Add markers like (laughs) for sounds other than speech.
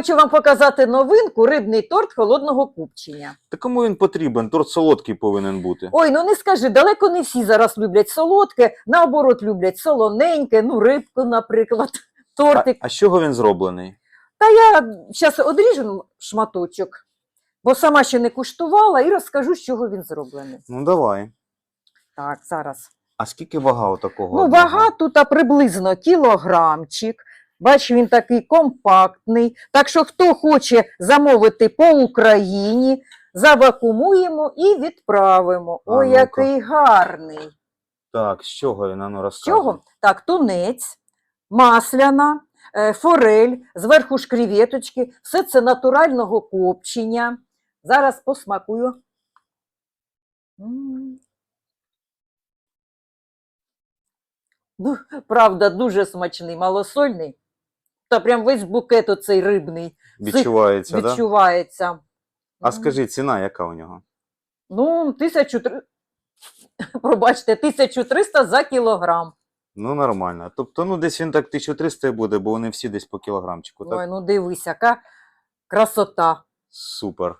Хочу вам показати новинку рибний торт холодного купчення. Та кому він потрібен? Торт солодкий повинен бути. Ой, ну не скажи, далеко не всі зараз люблять солодке, наоборот, люблять солоненьке, ну рибку, наприклад, (laughs) тортик. а з чого він зроблений? Та я зараз одріжу шматочок, бо сама ще не куштувала і розкажу, з чого він зроблений. Ну давай. Так, зараз. А скільки вага такого? Ну, вага тут а, приблизно кілограмчик. Бачу, він такий компактний. Так що, хто хоче замовити по Україні, завакумуємо і відправимо. А Ой, ну-ка. який гарний. Так, з чого він? Ану З чого? Так, тунець, масляна, е, форель, зверху ж креветочки. Все це натурального копчення. Зараз посмакую. Ну, правда, дуже смачний, малосольний. Та прям весь букет оцей рибний Відчувається, так? відчувається. А скажи, ціна яка у нього? Ну, 1300, (laughs) пробачте, 1300 за кілограм. Ну, нормально. Тобто, ну, десь він так 1300 і буде, бо вони всі десь по кілограмчику, так? Ой, ну дивись, яка красота. Супер.